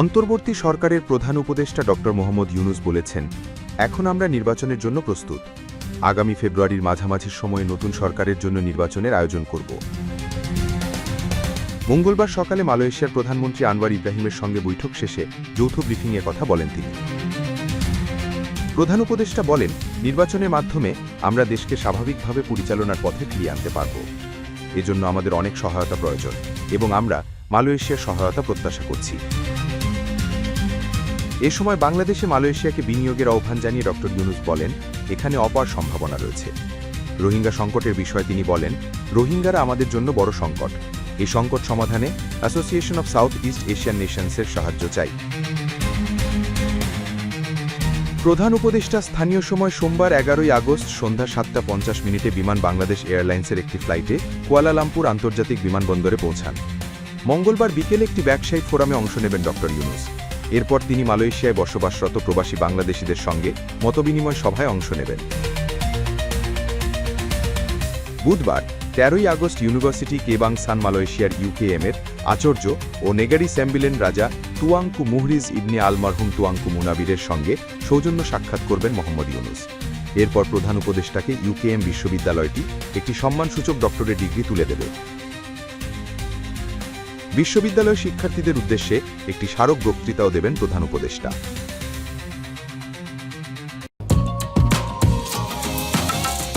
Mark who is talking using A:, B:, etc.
A: অন্তর্বর্তী সরকারের প্রধান উপদেষ্টা ড মোহাম্মদ ইউনুস বলেছেন, এখন আমরা নির্বাচনের জন্য প্রস্তুত। আগামী ফেব্রুয়ারির মাঝামাঝি সময়ে নতুন সরকারের জন্য নির্বাচনের আয়োজন করব। মঙ্গলবার সকালে মালয়েশিয়ার প্রধানমন্ত্রী আনওয়ার ইব্রাহিমের সঙ্গে বৈঠক শেষে যৌথ ব্রিফিংয়ে কথা বলেন তিনি। প্রধান উপদেষ্টা বলেন, নির্বাচনের মাধ্যমে আমরা দেশকে স্বাভাবিকভাবে পরিচালনার পথে ফিরিয়ে আনতে পারব। এজন্য আমাদের অনেক সহায়তা প্রয়োজন এবং আমরা মালয়েশিয়ার সহায়তা প্রত্যাশা করছি। এ সময় বাংলাদেশে মালয়েশিয়াকে বিনিয়োগের আহ্বান জানিয়ে ডক্টর ইউনুস বলেন, এখানে অপার সম্ভাবনা রয়েছে। রোহিঙ্গা সংকটের বিষয়ে তিনি বলেন, রোহিঙ্গারা আমাদের জন্য বড় সংকট। এই সংকট সমাধানে association of south east Asian নেশনসের সাহায্য চাই। প্রধান উপদেষ্টা স্থানীয় সময় সোমবার এগারোই আগস্ট সন্ধ্যা সাতটা পঞ্চাশ মিনিটে বিমান বাংলাদেশ এয়ারলাইন্সের একটি ফ্লাইটে কুয়ালালামপুর আন্তর্জাতিক বিমানবন্দরে পৌঁছান। মঙ্গলবার বিকেলে একটি ব্যবসায়িক ফোরামে অংশ নেবেন ডক্টর ইউনুস। এরপর তিনি মালয়েশিয়ায় বসবাসরত প্রবাসী বাংলাদেশিদের সঙ্গে মতবিনিময় সভায় অংশ নেবেন। বুধবার, তেরোই আগস্ট ইউনিভার্সিটি কেবাং সান মালয়েশিয়ার ইউকেএম এর আচার্য ও নেগারি স্যাম্বিলেন রাজা Tuanku Muhriz ibni Almarhum Tuanku মুনাবিরের সঙ্গে সৌজন্য সাক্ষাৎ করবেন মোহাম্মদ ইউনুস। এরপর প্রধান উপদেষ্টাকে ইউকেএম বিশ্ববিদ্যালয়টি একটি সম্মানসূচক ডক্টরেট ডিগ্রি তুলে দেবে। বিশ্ববিদ্যালয় শিক্ষার্থীদের উদ্দেশ্যে একটি স্মারক বক্তৃতাও দেবেন প্রধান উপদেষ্টা।